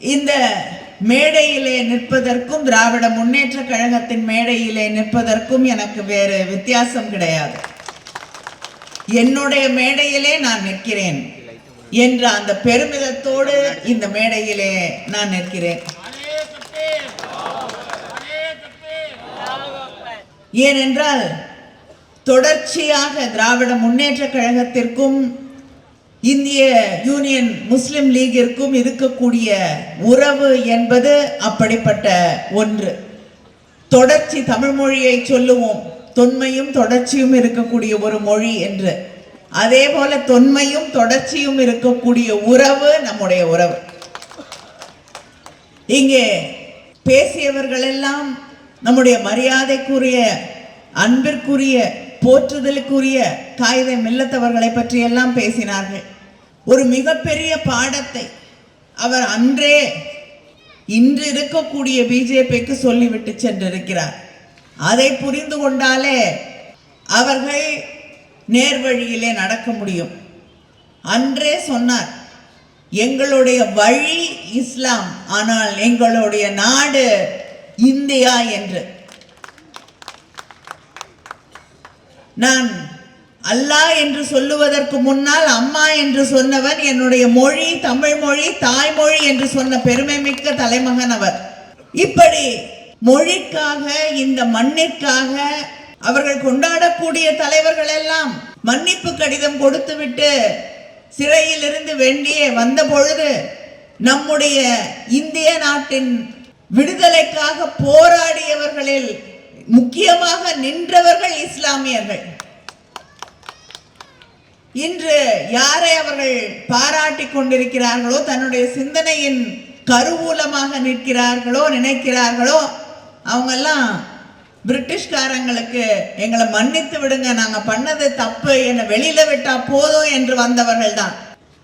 இந்த மேடையிலே நிற்பதற்கும் திராவிட முன்னேற்ற கழகத்தின் மேடையிலே நிற்பதற்கும் எனக்கு வேறு வித்தியாசம் கிடையாது. என்னுடைய மேடையிலே நான் நிற்கிறேன் என்ற அந்த பெருமிதத்தோடு இந்த மேடையிலே நான் நிற்கிறேன். ஏனென்றால் தொடர்ச்சியாக திராவிட முன்னேற்ற கழகத்திற்கும் இந்திய யூனியன் முஸ்லிம் லீகிற்கும் இருக்கக்கூடிய உறவு என்பது அப்படிப்பட்ட ஒன்று. தொடர்ச்சி தமிழ் மொழியை சொல்லுவோம். தொன்மையும் தொடர்ச்சியும் இருக்கக்கூடிய ஒரு மொழி என்று. அதே போல தொன்மையும் தொடர்ச்சியும் இருக்கக்கூடிய உறவு நம்முடைய உறவு. இங்கே பேசியவர்கள் எல்லாம் நம்முடைய மரியாதைக்குரிய அன்பிற்குரிய போற்றுதலுக்குரிய காகித மில்லத்தவர்களை பற்றியெல்லாம் பேசினார்கள். ஒரு மிகப்பெரிய பாடத்தை அவர் அன்றே இன்று இருக்கக்கூடிய பிஜேபிக்கு சொல்லிவிட்டு சென்றிருக்கிறார். அதை புரிந்து கொண்டாலே அவர்கள் நேர்வழியிலே நடக்க முடியும். அன்றே சொன்னார் எங்களுடைய வழி இஸ்லாம் ஆனால் எங்களுடைய நாடு இந்தியா என்று. நான் அல்லாஹ் என்று சொல்லுவதற்கு முன்னால் அம்மா என்று சொன்னவன் என்னுடைய மொழி தமிழ் மொழி தாய்மொழி என்று சொன்ன பெருமை மிக்க தலைமகன் அவர். இப்படி மொழிக்காக இந்த மண்ணிற்காக அவர்கள் கொண்டாடக்கூடிய தலைவர்கள் எல்லாம் மன்னிப்பு கடிதம் கொடுத்துவிட்டு சிறையில் இருந்து வந்த பொழுது நம்முடைய இந்திய நாட்டின் விடுதலைக்காக போராடியவர்களில் முக்கியமாக நின்றவர்கள் இஸ்லாமியர்கள். இன்று யாரை அவர்கள் பாராட்டி கொண்டிருக்கிறார்களோ தன்னுடைய சிந்தனையின் கருவூலமாக நிற்கிறார்களோ நினைக்கிறார்களோ அவங்கெல்லாம் பிரிட்டிஷ்காரங்களுக்கு எங்களை மன்னித்து விடுங்க நாங்கள் பண்ணது தப்பு என்னை வெளியில விட்டா போதும் என்று வந்தவர்கள் தான்.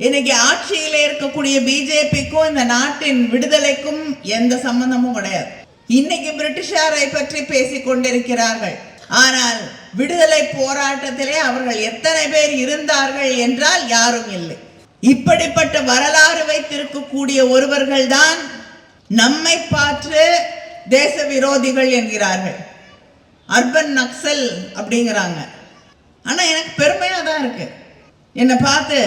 இன்னைக்கு ஆட்சியிலே இருக்கக்கூடிய பிஜேபிக்கும் இந்த நாட்டின் விடுதலைக்கும் எந்த சம்பந்தமும் கிடையாது. இன்னைக்கு பிரிட்டிஷாரை பற்றி பேசிக் கொண்டிருக்கிறார்கள். ஆனால் விடுதலை போராட்டத்திலே அவர்கள் எத்தனை பேர் இருந்தார்கள் என்றால் யாரும் இல்லை. இப்படிப்பட்ட வரலாறு வைத்திருக்கக்கூடிய ஒருவர்கள்தான் நம்மை பார்த்து தேச விரோதிகள் என்கிறார்கள். அர்பன் நக்சல் அப்படிங்கிறாங்க. ஆனால் எனக்கு பெருமையாக தான் இருக்கு. என்னை பார்த்து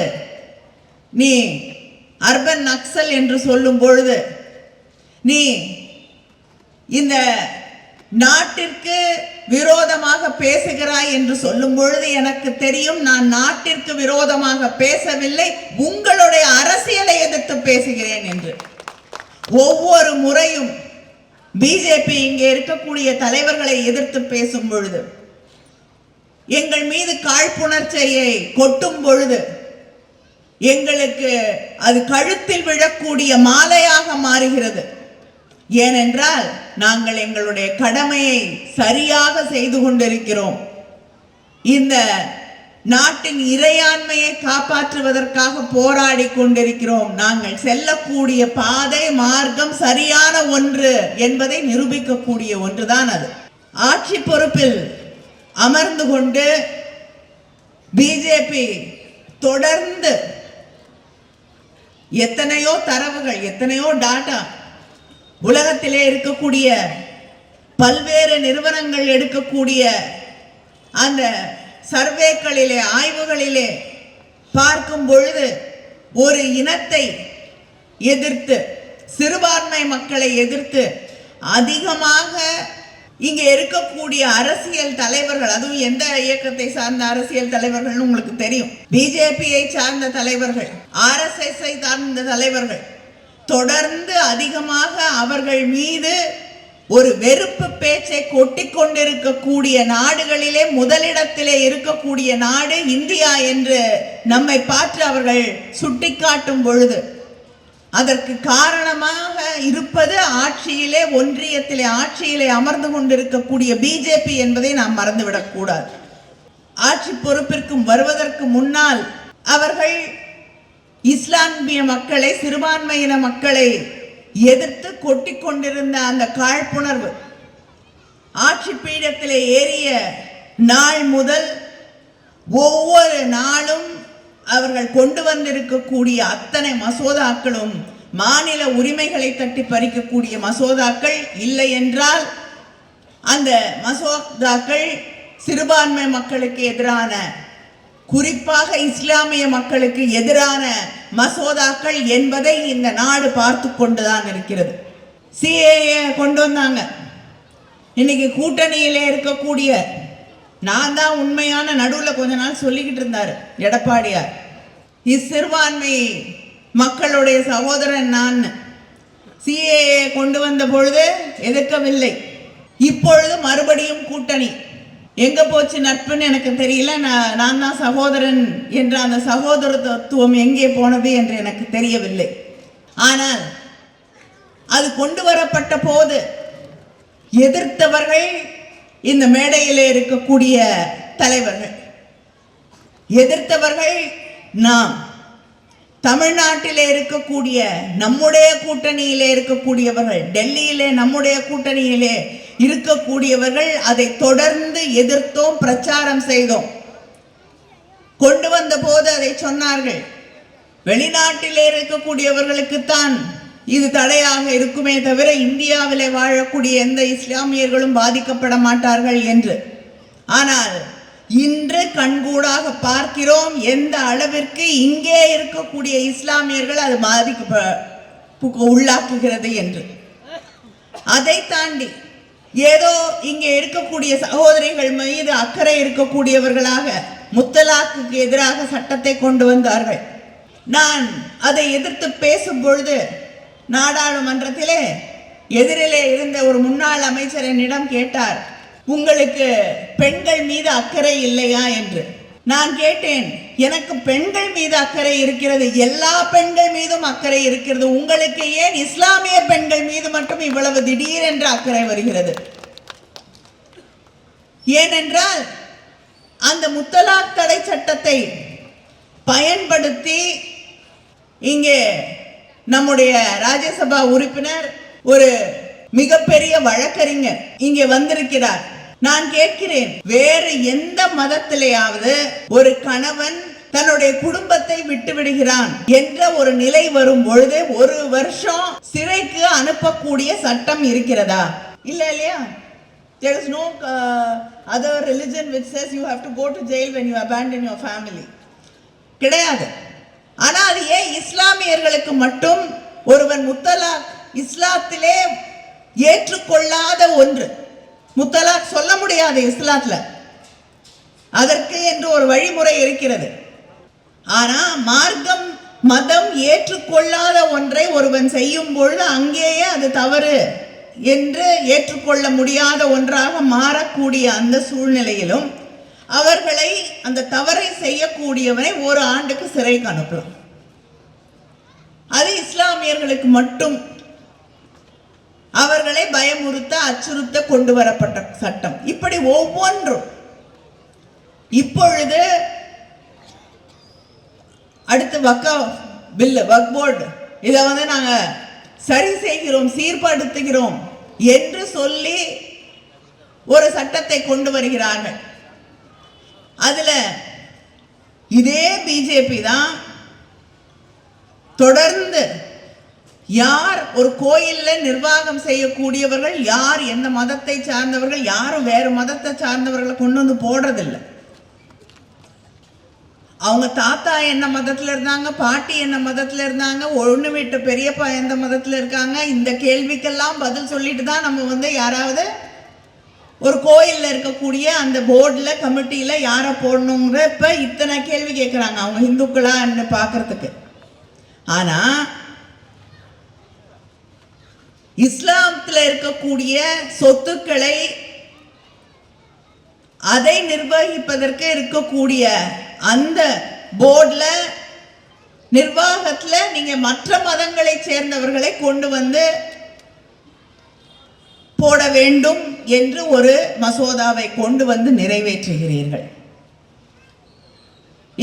நீ அர்பன் நக்சல் என்று சொல்லும் பொழுது நீ இந்த நாட்டிற்கு விரோதமாக பேசுகிறாய் என்று சொல்லும் பொழுது எனக்கு தெரியும் நான் நாட்டிற்கு விரோதமாக பேசவில்லை உங்களுடைய அரசியலை எதிர்த்து பேசுகிறேன் என்று. ஒவ்வொரு முறையும் பிஜேபி இங்கே இருக்கக்கூடிய தலைவர்களை எதிர்த்து பேசும் பொழுது எங்கள் மீது காழ்ப்புணர்ச்சியை கொட்டும் பொழுது எங்களுக்கு அது கழுத்தில் விழக்கூடிய மாலையாக மாறுகிறது. ஏனென்றால் நாங்கள் எங்களுடைய கடமையை சரியாக செய்து கொண்டிருக்கிறோம். இந்த நாட்டின் இறையாண்மையை காப்பாற்றுவதற்காக போராடி கொண்டிருக்கிறோம். நாங்கள் செல்லக்கூடிய பாதை மார்க்கம் சரியான ஒன்று என்பதை நிரூபிக்கக்கூடிய ஒன்றுதான் அது. ஆட்சி பொறுப்பில் அமர்ந்து கொண்டு பிஜேபி தொடர்ந்து எத்தனையோ தரவுகள் எத்தனையோ டாட்டா உலகத்திலே இருக்கக்கூடிய பல்வேறு நிறுவனங்கள் எடுக்கக்கூடிய அந்த சர்வேக்களிலே ஆய்வுகளிலே பார்க்கும் பொழுது ஒரு இனத்தை எதிர்த்து சிறுபான்மை மக்களை எதிர்த்து அதிகமாக இங்கே இருக்கக்கூடிய அரசியல் தலைவர்கள் அதுவும் எந்த இயக்கத்தை சார்ந்த அரசியல் தலைவர்கள்னு உங்களுக்கு தெரியும். பிஜேபியை சார்ந்த தலைவர்கள் ஆர்எஸ்எஸ்ஐ சார்ந்த தலைவர்கள் தொடர்ந்து அதிகமாக அவர்கள் மீது ஒரு வெறுப்பு பேச்சை கொட்டிக்கொண்டிருக்கக்கூடிய நாடுகளிலே முதலிடத்திலே இருக்கக்கூடிய நாடு இந்தியா என்று நம்மை பார்த்து அவர்கள் சுட்டிக்காட்டும் பொழுது அதற்கு காரணமாக இருப்பது ஆட்சியிலே ஒன்றியத்திலே ஆட்சியிலே அமர்ந்து கொண்டிருக்கக்கூடிய பிஜேபி என்பதை நாம் மறந்துவிடக்கூடாது. ஆட்சி பொறுப்பிற்கும் வருவதற்கு முன்னால் அவர்கள் இஸ்லாமிய மக்களை சிறுபான்மையின மக்களை எதிர்த்து கொட்டி கொண்டிருந்த அந்த காழ்ப்புணர்வு ஆட்சி பீடத்திலே ஏறிய நாள் முதல் ஒவ்வொரு நாளும் அவர்கள் கொண்டு வந்திருக்கக்கூடிய அத்தனை மசோதாக்களும் மாநில உரிமைகளை தட்டி பறிக்கக்கூடிய மசோதாக்கள் இல்லை என்றால் அந்த மசோதாக்கள் சிறுபான்மை மக்களுக்கு எதிரான குறிப்பாக இஸ்லாமிய மக்களுக்கு எதிரான மசோதாக்கள் என்பதை இந்த நாடு பார்த்து கொண்டுதான் இருக்கிறது. சிஏஏ கொண்டு வந்தாங்க. இன்னைக்கு கூட்டணியிலே இருக்கக்கூடிய நான் தான் உண்மையான நடுவில் கொஞ்ச நாள் சொல்லிக்கிட்டு இருந்தார் எடப்பாடியார். இச்சிறுபான்மை மக்களுடைய சகோதரன் நான். சிஏஏ கொண்டு வந்த பொழுது எதிர்க்கவில்லை. இப்பொழுது மறுபடியும் கூட்டணி. எங்க போச்சு நட்புன்னு எனக்கு தெரியல. நான் நான் தான் சகோதரன் என்ற அந்த சகோதரத்துவம் எங்கே போனது என்று எனக்கு தெரியவில்லை. ஆனால் அது கொண்டு வரப்பட்ட போது எதிர்த்தவர்கள் இந்த மேடையிலே இருக்கக்கூடிய தலைவர்கள் எதிர்த்தவர்கள் நாம் தமிழ்நாட்டிலே இருக்கக்கூடிய நம்முடைய கூட்டணியிலே இருக்கக்கூடியவர்கள் டெல்லியிலே நம்முடைய கூட்டணியிலே இருக்கக்கூடியவர்கள் அதை தொடர்ந்து எதிர்த்தோம் பிரச்சாரம் செய்தோம். கொண்டு வந்த போது அதை சொன்னார்கள். வெளிநாட்டிலே இருக்கக்கூடியவர்களுக்குத்தான் இது தடையாக இருக்குமே தவிர இந்தியாவிலே வாழக்கூடிய எந்த இஸ்லாமியர்களும் பாதிக்கப்பட மாட்டார்கள் என்று. ஆனால் இன்று கண்கூடாக பார்க்கிறோம் எந்த அளவிற்கு இங்கே இருக்கக்கூடிய இஸ்லாமியர்கள் அது பாதிக்க உள்ளாக்குகிறது என்று. அதை தாண்டி ஏதோ இங்கே இருக்கக்கூடிய சகோதரிகள் மீது அக்கறை இருக்கக்கூடியவர்களாக முத்தலாக்குக்கு எதிராக சட்டத்தை கொண்டு வந்தார்கள். நான் அதை எதிர்த்து பேசும் பொழுது நாடாளுமன்றத்திலே எதிரிலே இருந்த ஒரு முன்னாள் அமைச்சர் என்னிடம் கேட்டார் உங்களுக்கு பெண்கள் மீது அக்கறை இல்லையா? என்று. நான் கேட்டேன் எனக்கு பெண்கள் மீது அக்கறை இருக்கிறது எல்லா பெண்கள் மீதும் அக்கறை இருக்கிறது. உங்களுக்கு ஏன் இஸ்லாமிய பெண்கள் மீது மட்டும் இவ்வளவு திடீரென்று அக்கறை வருகிறது? ஏனென்றால் அந்த முத்தலாக் தடை சட்டத்தை பயன்படுத்தி இங்கே நம்முடைய ராஜ்யசபா உறுப்பினர் ஒரு மிகப்பெரிய வழக்கறிஞர் இங்கே வந்திருக்கிறார். நான் கேட்கிறேன் வேறு எந்த மதத்திலேயாவது ஒரு கணவன் தன்னுடைய குடும்பத்தை விட்டு விடுகிறான் என்ற ஒரு நிலை வரும் பொழுது ஒரு வருஷம் சிறைக்கு அனுப்பக்கூடிய சட்டம் இருக்கிறதா? இல்ல இல்லையா? There is no uh, other religion which says you have to go to jail when you abandon your family. கிடையாது. ஆனால் அது ஏன் இஸ்லாமியர்களுக்கு மட்டும் ஒருவன் முத்தலாக் இஸ்லாத்திலே ஏற்றுக்கொள்ளாத ஒன்று? முத்தலாக் சொல்ல முடியாது இஸ்லாத்தில். அதற்கு என்று ஒரு வழிமுறை இருக்கிறது. ஆனால் மார்க்கம் மதம் ஏற்றுக்கொள்ளாத ஒன்றை ஒருவன் செய்யும் பொழுது அங்கேயே அது தவறு என்று ஏற்றுக்கொள்ள முடியாத ஒன்றாக மாறக்கூடிய அந்த சூழ்நிலையிலும் அவர்களை அந்த தவறை செய்யக்கூடியவனை ஒரு ஆண்டுக்கு சிறைக்கு அனுப்பலாம். அது இஸ்லாமியர்களுக்கு மட்டும் பயமுறுத்த அச்சுறுத்த கொண்டு வரப்பட்ட சட்டம். இப்படி ஒவ்வொன்றும். இப்பொழுது அடுத்து வக்கா பில்லு வக் போர்டு இதை வந்து நாங்கள் சரி செய்கிறோம் சீர்படுத்துகிறோம் என்று சொல்லி ஒரு சட்டத்தை கொண்டு வருகிறார்கள். அதுல இதே பிஜேபி தான் தொடர்ந்து யார் ஒரு கோயிலில் நிர்வாகம் செய்யக்கூடியவர்கள் யார் எந்த மதத்தை சார்ந்தவர்கள் யாரும் வேறு மதத்தை சார்ந்தவர்களை கொண்டு வந்து போடுறதில்லை. அவங்க தாத்தா என்ன மதத்தில் இருந்தாங்க பாட்டி என்ன மதத்தில் இருந்தாங்க ஒன்று விட்டு பெரியப்பா எந்த மதத்தில் இருக்காங்க இந்த கேள்விக்கெல்லாம் பதில் சொல்லிட்டு தான் நம்ம வந்து யாராவது ஒரு கோயிலில் இருக்கக்கூடிய அந்த போர்டில் கமிட்டியில் யாரை போடணுங்கிற இப்போ இத்தனை கேள்வி கேட்குறாங்க அவங்க ஹிந்துக்களான்னு பார்க்கறதுக்கு ஆனால் இஸ்லாமத்தில் இருக்கக்கூடிய சொத்துக்களை அதை நிர்வகிப்பதற்கு இருக்கக்கூடிய அந்த போர்டில் நிர்வாகத்தில் நீங்க மற்ற மதங்களை சேர்ந்தவர்களை கொண்டு வந்து போட வேண்டும் என்று ஒரு மசோதாவை கொண்டு வந்து நிறைவேற்றுகிறீர்கள்.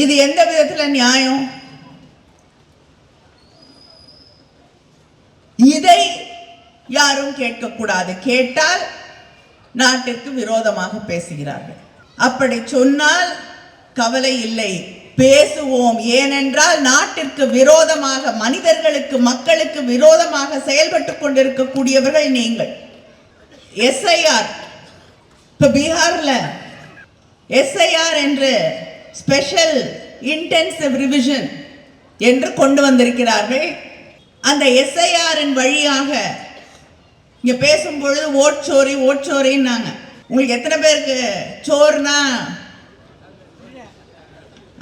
இது எந்த விதத்தில் நியாயம்? இதை யாரும் கேட்கக்கூடாது. கேட்டால் நாட்டிற்கு விரோதமாக பேசுகிறார்கள். அப்படி சொன்னால் கவலை இல்லை. பேசுவோம். ஏனென்றால் நாட்டிற்கு விரோதமாக மனிதர்களுக்கு மக்களுக்கு விரோதமாக செயல்பட்டு கொண்டிருக்கக்கூடியவர்கள் நீங்கள். எஸ்ஐஆர் இப்போ பீகாரில் எஸ்ஐஆர் என்று ஸ்பெஷல் இன்டென்சிவ் ரிவிஷன் என்று கொண்டு வந்திருக்கிறார்கள். அந்த எஸ்ஐஆரின் வழியாக இங்க பேசும்பொழுது ஓட்சோரி ஓட்சோரின்னாங்க உங்களுக்கு எத்தனை பேருக்கு சோறுனா?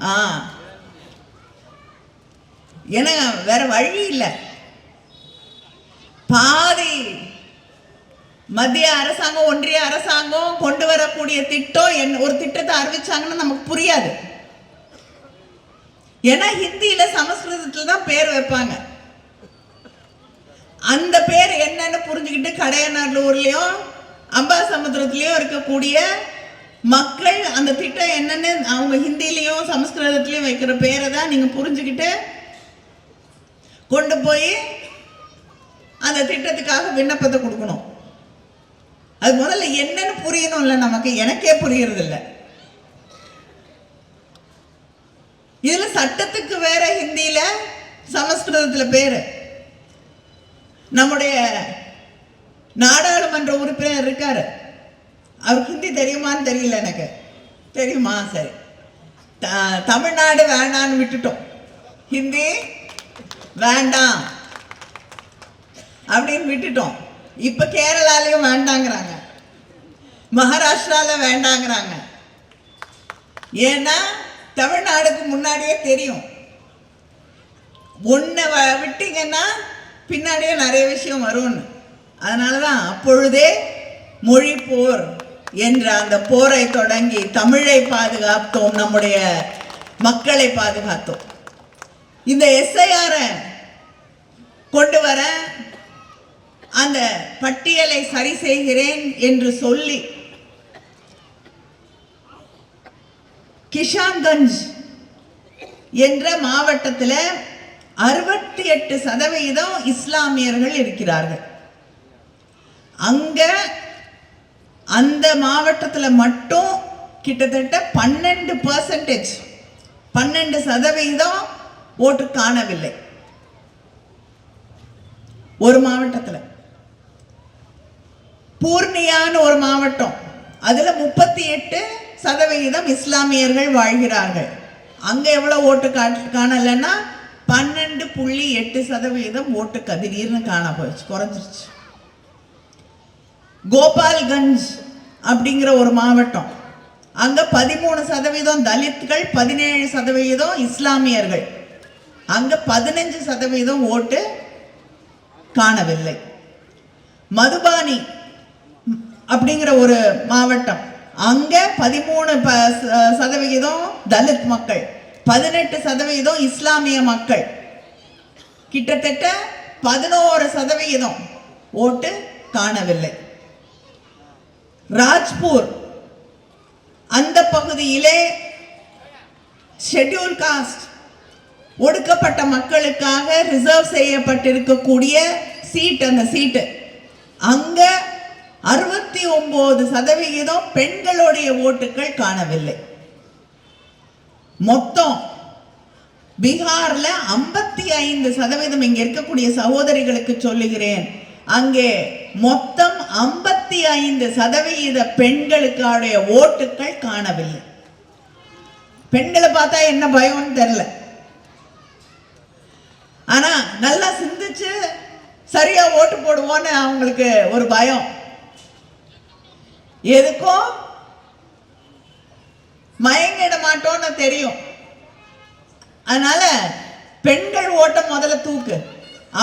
ஆ. ஏன்னா வேற வழி இல்லை. பாதி மத்திய அரசாங்கம் ஒன்றிய அரசாங்கம் கொண்டு வரக்கூடிய திட்டம் என் ஒரு திட்டத்தை அறிவிச்சாங்கன்னு நமக்கு புரியாது. ஏன்னா ஹிந்தியில சமஸ்கிருதத்துல தான் பேர் வைப்பாங்க. அந்த பேர் என்னன்னு புரிஞ்சுக்கிட்டு கடையநாடுலையும் அம்பா சமுத்திரத்துலேயும் இருக்கக்கூடிய மக்கள் அந்த திட்டம் என்னன்னு அவங்க ஹிந்திலையும் சமஸ்கிருதத்துலேயும் வைக்கிற பேரை தான் நீங்கள் புரிஞ்சுக்கிட்டு கொண்டு போய் அந்த திட்டத்துக்காக விண்ணப்பத்தை கொடுக்கணும். அது முதல்ல என்னன்னு புரியணும்ல நமக்கு. எனக்கே புரியறது இதில் சட்டத்துக்கு வேற ஹிந்தியில் சமஸ்கிருதத்தில் பேர். நம்முடைய நாடாளுமன்ற உறுப்பினர் இருக்கார். அவருக்கு ஹிந்தி தெரியுமான்னு தெரியல எனக்கு. தெரியுமா? சரி. த- தமிழ்நாடு வேண்டான்னு விட்டுட்டோம். ஹிந்தி வேண்டாம் அப்படின்னு விட்டுட்டோம். இப்போ கேரளாலையும் வேண்டாங்கிறாங்க. மகாராஷ்டிராவில் வேண்டாங்கிறாங்க. ஏன்னா தமிழ்நாடுக்கு முன்னாடியே தெரியும். ஒன்றை விட்டீங்கன்னா பின்னாடியே நிறைய விஷயம் வரும்னு. அதனால தான் அப்பொழுதே மொழி போர் என்ற அந்த போரை தொடங்கி தமிழை பாதுகாத்தோம் நம்முடைய மக்களை பாதுகாத்தோம். இந்த எஸ்ஐஆரை கொண்டு வர அந்த பட்டியலை சரி செய்கிறேன் என்று சொல்லி கிஷான்கஞ்ச் என்ற மாவட்டத்தில் அறுபத்தி எட்டு சதவீதம் இஸ்லாமியர்கள் இருக்கிறார்கள். அங்க அந்த மாவட்டத்தில் மட்டும் கிட்டத்தட்ட பன்னெண்டு பர்சன்டேஜ் பன்னெண்டு சதவீதம் ஓட்டு காணவில்லை. ஒரு மாவட்டத்தில். பூர்ணியான்னு ஒரு மாவட்டம். அதில் முப்பத்தி எட்டு சதவிகிதம் இஸ்லாமியர்கள் வாழ்கிறார்கள். அங்கே எவ்வளோ ஓட்டு காட்டு காணலைன்னா பன்னெண்டு புள்ளி எட்டு சதவீதம் ஓட்டு கதிரீர்னு காண போயிடுச்சு குறைஞ்சிருச்சு. கோபால்கஞ்ச் அப்படிங்கிற ஒரு மாவட்டம். அங்க பதிமூணு சதவீதம் தலித்கள் பதினேழு சதவீதம் இஸ்லாமியர்கள். அங்க பதினஞ்சு சதவீதம் ஓட்டு காணவில்லை. மதுபானி அப்படிங்கிற ஒரு மாவட்டம். அங்க பதிமூணு ப சதவிகிதம் தலித் மக்கள். பதினெட்டு சதவீதம் இஸ்லாமிய மக்கள். கிட்டத்தட்ட பதினோரு சதவிகிதம் ஓட்டு காணவில்லை. ராஜ்பூர் அந்த பகுதியிலே ஷெட்யூல் காஸ்ட் ஒடுக்கப்பட்ட மக்களுக்காக ரிசர்வ் செய்யப்பட்டிருக்கக்கூடிய சீட் அந்த சீட்டு அங்க அறுபத்தி ஒன்பது சதவிகிதம் பெண்களுடைய ஓட்டுகள் காணவில்லை. மொத்தம் பீகார்ல ஐம்பத்தி ஐந்து சதவீதம் இங்க இருக்கக்கூடிய சகோதரிகளுக்கு சொல்லுகிறேன். அங்கே மொத்தம் ஐம்பத்தி ஐந்து சதவீத பெண்களுக்காடைய ஓட்டுகள் காணவில்லை. பெண்களை பார்த்தா என்ன பயம்னு தெரியல. ஆனா நல்லா சிந்திச்சு சரியா ஓட்டு போடுவோன்னு அவங்களுக்கு ஒரு பயம். எதுக்கும்? மயங்கிட மாட்டோம்னு தெரியும். அதனால பெண்கள் ஓட்டம் முதல்ல தூக்கு.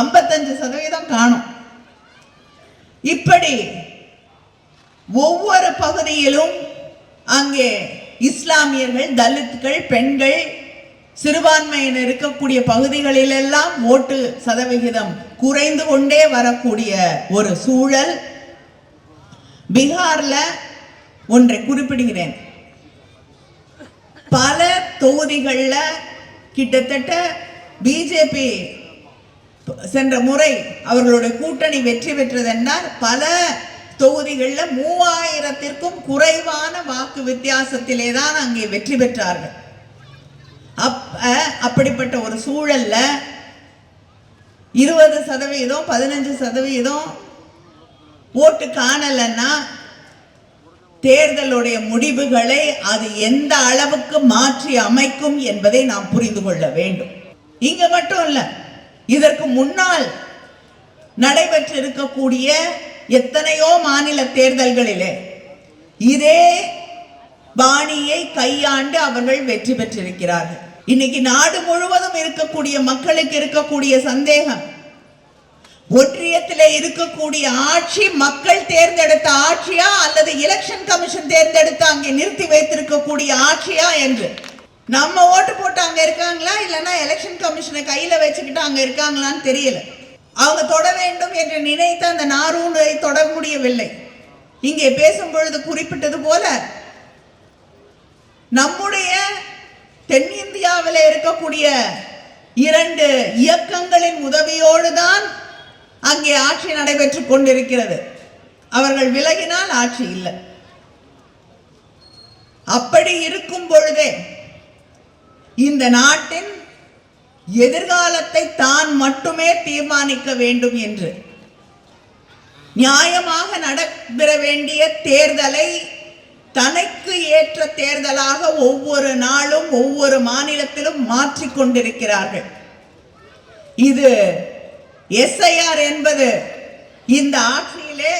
ஐம்பத்தஞ்சு சதவீதம் காணும். இப்படி ஒவ்வொரு பகுதியிலும் அங்கே இஸ்லாமியர்கள் தலித்துக்கள் பெண்கள் சிறுபான்மையினர் இருக்கக்கூடிய பகுதிகளிலெல்லாம் ஓட்டு சதவிகிதம் குறைந்து கொண்டே வரக்கூடிய ஒரு சூழல். பீகார்ல ஒன்றை குறிப்பிடுகிறேன். பல தொகுதிகளில் கிட்டத்தட்ட பிஜேபி சென்ற முறை அவர்களுடைய கூட்டணி வெற்றி பெற்றதென்றால் பல தொகுதிகளில் மூவாயிரத்திற்கும் குறைவான வாக்கு வித்தியாசத்திலே தான் அங்கே வெற்றி பெற்றார்கள். அப்ப அப்படிப்பட்ட ஒரு சூழல்ல இருபது சதவீதம் பதினஞ்சு சதவீதம் ஓட்டு காணலைன்னா தேர்தலுடைய முடிவுகளை அது எந்த அளவுக்கு மாற்றி அமைக்கும் என்பதை நாம் புரிந்து கொள்ள வேண்டும். இங்க மட்டும் இல்ல இதற்கு முன்னால் நடைபெற்றிருக்கக்கூடிய எத்தனையோ மாநில தேர்தல்களிலே இதே பாணியை கையாண்டு அவர்கள் வெற்றி பெற்றிருக்கிறார்கள். இன்னைக்கு நாடு முழுவதும் இருக்கக்கூடிய மக்களுக்கு இருக்கக்கூடிய சந்தேகம் ஒன்றியத்திலே இருக்கக்கூடிய ஆட்சி மக்கள் தேர்ந்தெடுத்த ஆட்சியா அல்லது எலெக்ஷன் கமிஷன் தேர்ந்தெடுத்து அங்கே நிறுத்தி வைத்திருக்கக்கூடிய ஆட்சியா என்று? நம்ம ஓட்டு போட்டு அங்க இருக்காங்களா? இல்லைன்னா எலெக்ஷன் கமிஷனை கையில வச்சுக்கிட்டு அங்க இருக்காங்களான்னு தெரியல. அவங்க தொட வேண்டும் என்று நினைத்த அந்த நாரூரை தொட முடியவில்லை. இங்கே பேசும் பொழுது குறிப்பிட்டது போல நம்முடைய தென்னிந்தியாவில் இருக்கக்கூடிய இரண்டு இயக்கங்களின் உதவியோடு தான் அங்கே ஆட்சி நடைபெற்று கொண்டிருக்கிறது. அவர்கள் விலகினால் ஆட்சி இல்லை. அப்படி இருக்கும் பொழுதே இந்த நாட்டின் எதிர்காலத்தை தான் மட்டுமே தீர்மானிக்க வேண்டும் என்று நியாயமாக நடைபெற வேண்டிய தேர்தலை தனக்கு ஏற்ற தேர்தலாக ஒவ்வொரு நாளும் ஒவ்வொரு மாநிலத்திலும் மாற்றிக்கொண்டிருக்கிறார்கள் இது எஸ்ஐஆர் என்பது இந்த ஆட்சியிலே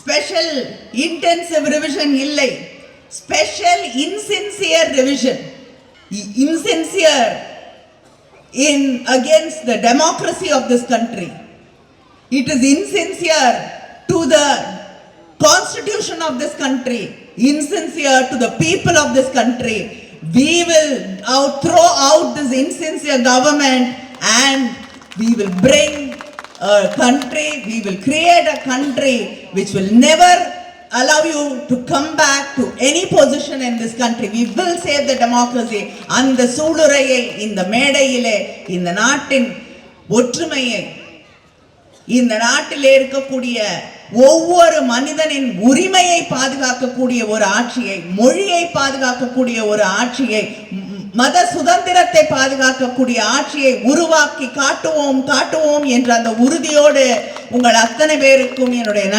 ஸ்பெஷல் இன்டென்சிவ் ரிவிஷன் இல்லை special insincere revision insincere in against the democracy of this country. It is insincere to the constitution of this country, insincere to the people of this country. We will out, throw out this insincere government and we will bring a country, we will create a country which will never allow you to come back to any position in this country. We will save the democracy. அந்த சூளுரையை இந்த மேடையிலே இந்த நாட்டின் ஒற்றுமையை இந்த நாட்டில் இருக்கக்கூடிய ஒவ்வொரு மனிதனின் உரிமையை பாதுகாக்கக்கூடிய ஒரு ஆட்சியை மொழியை பாதுகாக்கக்கூடிய ஒரு ஆட்சியை மத சுதந்திரத்தை பாதுகாக்கக்கூடிய ஆட்சியை உருவாக்கி காட்டுவோம் காட்டுவோம் என்ற அந்த உறுதியோடு உங்கள் அத்தனை பேருக்கும் என்னுடைய